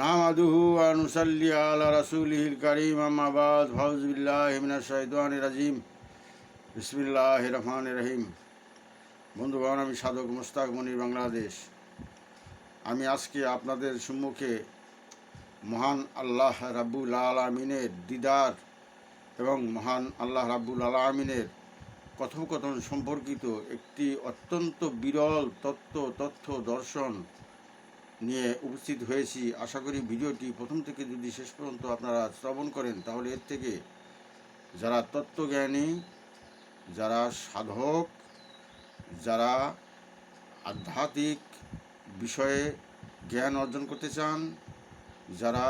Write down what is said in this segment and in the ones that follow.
নামাদুহু আনুসাল্লি আলা রাসুলিহিল করিম আমাবাদ ফাউজবিল্লাহ হিমিনা শৈতান রাজিম। বিসমিল্লাহ রহমান রহিম। বন্ধুগণ, আমি সাধক মুস্তাক মনির বাংলাদেশ। আমি আজকে আপনাদের সম্মুখে মহান আল্লাহ রাব্বুল আলমিনের দিদার এবং মহান আল্লাহ রাব্বুল আলমিনের কথোপকথন সম্পর্কিত একটি অত্যন্ত বিরল তত্ত্ব, তথ্য, দর্শন নিয়ে উপস্থিত হয়েছি। আশা করি ভিডিওটি প্রথম থেকে যদি শেষ পর্যন্ত আপনারা শ্রবণ করেন, তাহলে এর থেকে যারা তত্ত্বজ্ঞানী, যারা সাধক, যারা আধ্যাত্মিক বিষয়ে জ্ঞান অর্জন করতে চান, যারা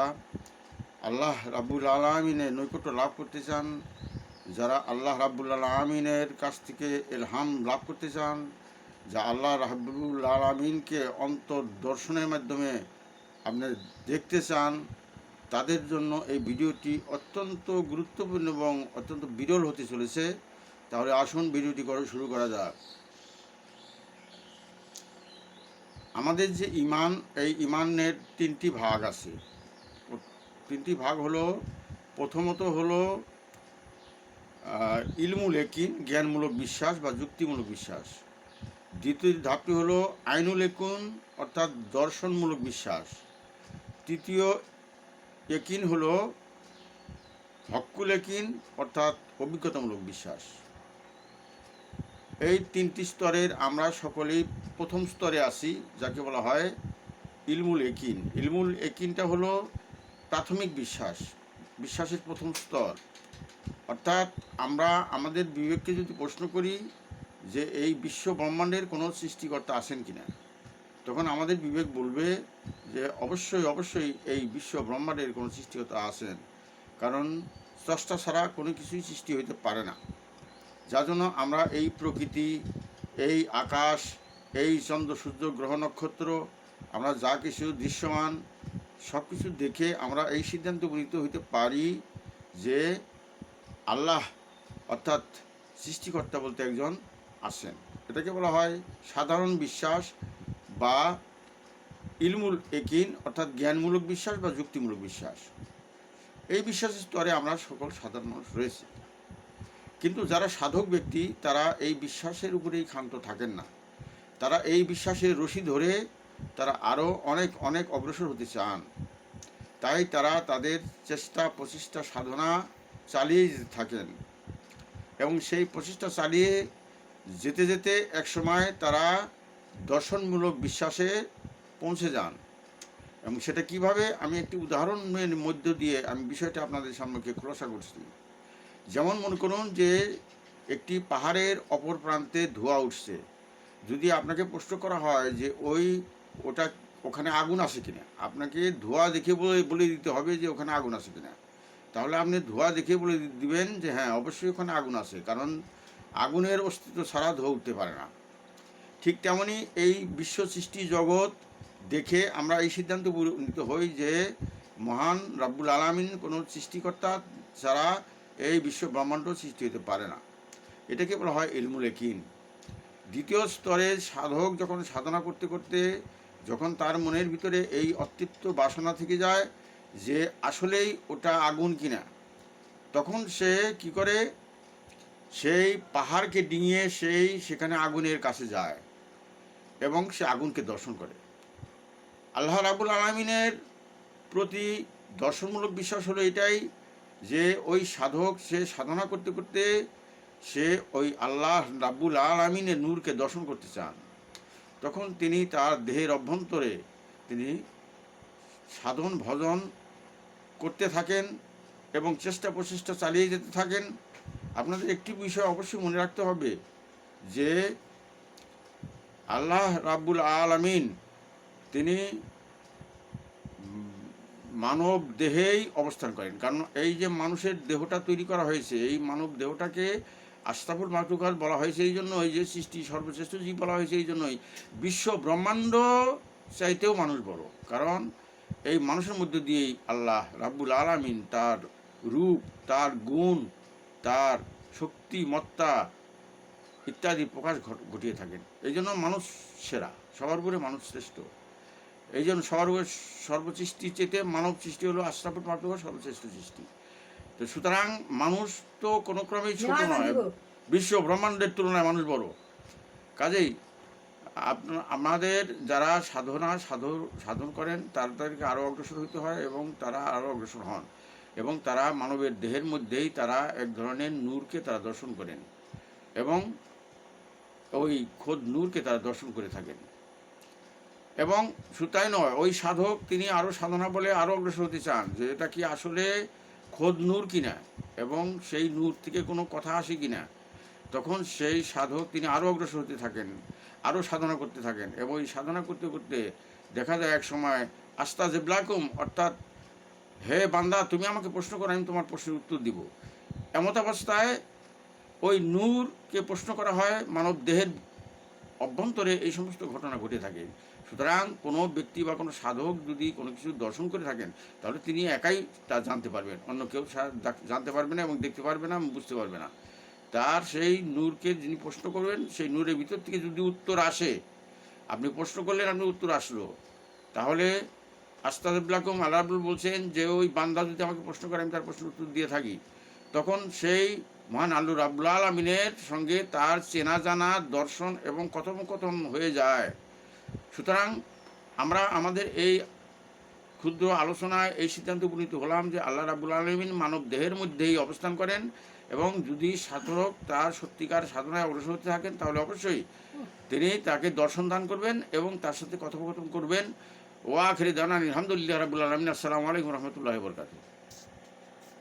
আল্লাহ রাব্বুল আলমিনের নৈকট্য লাভ করতে চান, যারা আল্লাহ রাব্বুল আলমিনের কাছ থেকে এলহাম লাভ করতে চান যা আল্লাহ রাহাবুল আলমিনকে অন্তর দর্শনের মাধ্যমে আপনি দেখতে চান, তাদের জন্য এই ভিডিওটি অত্যন্ত গুরুত্বপূর্ণ এবং অত্যন্ত বিরল হতে চলেছে। তাহলে আসুন ভিডিওটি করে শুরু করা যাক। আমাদের যে ইমান এই ইমানের তিনটি ভাগ আছে। তিনটি ভাগ হলো, প্রথমত হলো ইলমুল একিন, জ্ঞানমূলক বিশ্বাস বা যুক্তিমূলক বিশ্বাস। দ্বিতীয় ধাপটি হলো আইনুল একুন অর্থাৎ দর্শনমূলক বিশ্বাস। তৃতীয় একিন হলো হক্কুল একিন অর্থাৎ অভিজ্ঞতামূলক বিশ্বাস। এই তিনটি স্তরের আমরা সকলেই প্রথম স্তরে আসি যাকে বলা হয় ইলমুল একিন। ইলমুল একিনটা হলো প্রাথমিক বিশ্বাস, বিশ্বাসের প্রথম স্তর। অর্থাৎ আমরা আমাদের বিবেককে যদি প্রশ্ন করি যে এই বিশ্ব ব্রহ্মাণ্ডের কোনো সৃষ্টিকর্তা আছেন কিনা। তখন আমাদের বিবেক বলবে যে অবশ্যই অবশ্যই এই বিশ্ব ব্রহ্মাণ্ডের কোনো সৃষ্টিকর্তা আছেন। কারণ স্রষ্টা ছাড়া কোনো কিছুই সৃষ্টি হইতে পারে না। যার জন্য আমরা এই প্রকৃতি, এই আকাশ, এই চন্দ্র, সূর্য, গ্রহ, নক্ষত্র, আমরা যা কিছু দৃশ্যমান সব কিছু দেখে আমরা এই সিদ্ধান্ত উপনীত হইতে পারি যে আল্লাহ অর্থাৎ সৃষ্টিকর্তা বলতে একজন আছেন। এটাকে বলা হয় সাধারণ বিশ্বাস বা ইলমুল একিন, অর্থাৎ জ্ঞানমূলক বিশ্বাস বা যুক্তিমূলক বিশ্বাস। এই বিশ্বাসের স্তরে আমরা সকল সাধারণ মানুষ রয়েছি। কিন্তু যারা সাধক ব্যক্তি, তারা এই বিশ্বাসের উপরেই ক্ষান্ত থাকেন না। তারা এই বিশ্বাসের রশি ধরে তারা আরও অনেক অনেক অগ্রসর হতে চান। তাই তারা তাদের চেষ্টা, প্রচেষ্টা, সাধনা চালিয়ে থাকেন। এবং সেই প্রচেষ্টা চালিয়ে যেতে যেতে একসময় তারা দর্শনমূলক বিশ্বাসে পৌঁছে যান। এবং সেটা কীভাবে? আমি একটি উদাহরণের মধ্য দিয়ে আমি বিষয়টা আপনাদের সামনে খোলাসা করছি। যেমন মনে করুন যে একটি পাহাড়ের অপর প্রান্তে ধোঁয়া উঠছে। যদি আপনাকে প্রশ্ন করা হয় যে ওই ওটা ওখানে আগুন আছে কিনা? আপনাকে ধোঁয়া দেখে বলে বলে দিতে হবে যে ওখানে আগুন আছে কিনা। তাহলে আপনি ধোঁয়া দেখে বলে দিবেন যে হ্যাঁ অবশ্যই ওখানে আগুন আছে। কারণ আগুনের অস্তিত্ব ছাড়া ধোঁয়া উঠতে পারে না। ঠিক তেমনই এই বিশ্ব সৃষ্টি জগৎ দেখে আমরা এই সিদ্ধান্ত উপনীত হই যে মহান রাব্বুল আলামিন কোনো সৃষ্টিকর্তা ছাড়া এই বিশ্ব ব্রহ্মাণ্ড সৃষ্টি হতে পারে না। এটাকে বলা হয় ইলমুল একিন দ্বিতীয় স্তরে সাধক যখন সাধনা করতে করতে যখন তার মনের ভিতরে এই অতৃপ্ত বাসনা থেকে যায় যে আসলেই ওটা আগুন কিনা, তখন সে কি করে সেই পাহাড়কে ডিঙিয়ে সেই সেখানে আগুনের কাছে যায় এবং সে আগুনকে দর্শন করে। আল্লাহ রাবুল আলমিনের প্রতি দর্শনমূলক বিশ্বাস হলো এটাই যে ওই সাধক সে সাধনা করতে করতে সে ওই আল্লাহ রাব্বুল আলমিনের নূরকে দর্শন করতে চান। তখন তিনি তার দেহের অভ্যন্তরে তিনি সাধন ভজন করতে থাকেন এবং চেষ্টা প্রচেষ্টা চালিয়ে যেতে থাকেন। আপনাদের একটি বিষয় অবশ্যই মনে রাখতে হবে যে আল্লাহ রাব্বুল আলামিন, তিনি মানব দেহেই অবস্থান করেন। কারণ এই যে মানুষের দেহটা তৈরি করা হয়েছে, এই মানব দেহটাকে আস্তাফুল মাকলুকাত বলা হয়েছে এই জন্য এই যে সৃষ্টি সর্বশ্রেষ্ঠ জীব বলা হয়েছে এই জন্যই। বিশ্ব ব্রহ্মাণ্ড চাইতেও মানুষ বড়। কারণ এই মানুষের মধ্যে দিয়েই আল্লাহ রাব্বুল আলামিন তার রূপ, তার গুণ তার শক্তিমত্তা ইত্যাদি প্রকাশ ঘট- ঘটিয়ে থাকেন। এই জন্য মানুষ সেরা সবার উপরে মানুষ শ্রেষ্ঠ। এই জন্য সর্ব সর্বসৃষ্টির চেতে মানব সৃষ্টি হলো আশ্রাফের মাধ্যমে সর্বশ্রেষ্ঠ সৃষ্টি। তো সুতরাং মানুষ তো কোনো ক্রমেই ছোট নয় বিশ্ব ব্রহ্মাণ্ডের তুলনায় মানুষ বড়। কাজেই আমাদের যারা সাধনা সাধন সাধন করেন তাদেরকে আরও অগ্রসর হতে হয় এবং তারা আরও অগ্রসর হন। এবং তারা মানবের দেহের মধ্যেই তারা এক ধরনের নূরকে তারা দর্শন করেন এবং ওই খোদ নূরকে তারা দর্শন করে থাকেন। এবং সুতাই নয়, ওই সাধক তিনি আরও সাধনা বলে আরও অগ্রসর হতে চান যে এটা কি আসলে খোদ নূর কিনা এবং সেই নূর থেকে কোনো কথা আসে কিনা তখন সেই সাধক তিনি আরও অগ্রসর হতে থাকেন আরও সাধনা করতে থাকেন এবং এই সাধনা করতে করতে দেখা যায় এক সময় আস্তা জেবলাকুম অর্থাৎ হে বান্দা, তুমি আমাকে প্রশ্ন করো, আমি তোমার প্রশ্নের উত্তর দিব। এমত অবস্থায় ওই নূরকে প্রশ্ন করা হয় মানব দেহের অভ্যন্তরে এই সমস্ত ঘটনা ঘটে থাকে। সুতরাং কোনো ব্যক্তি বা কোনো সাধক যদি কোনো কিছু দর্শন করে থাকেন, তাহলে তিনি একাই তা জানতে পারবেন। অন্য কেউ জানতে পারবে না এবং দেখতে পারবে না বুঝতে পারবে না। তার সেই নূরকে যিনি প্রশ্ন করবেন, সেই নূরের ভিতর থেকে যদি উত্তর আসে, আপনি প্রশ্ন করলেন, আপনি উত্তর আসলো, তাহলে আস্তাদুল্লাকুম আল্লাহ বলছেন যে, ওই বান্দা যদি আমাকে প্রশ্ন করে, আমি তার প্রশ্নের উত্তর দিয়ে থাকি। তখন সেই মহান আল্লু রাবুল আলমিনের সঙ্গে তার চেনা জানা, দর্শন এবং কথোপকথন হয়ে যায়। সুতরাং আমরা আমাদের এই ক্ষুদ্র আলোচনায় এই সিদ্ধান্ত উপনীত হলাম যে, আল্লাহ রাবুল আলমিন মানব দেহের মধ্যেই অবস্থান করেন এবং যদি সাধক তার সত্যিকার সাধনায় অগ্রসর হতে থাকেন, তাহলে অবশ্যই তিনি তাকে দর্শন দান করবেন এবং তার সাথে কথোপকথন করবেন। ওয়া আখরি দানা আলহামদুলিল্লাহ রাবুল আলমিন। আসসালামু আলাইকুম রহমতুল্লাহ বরকাতুহ।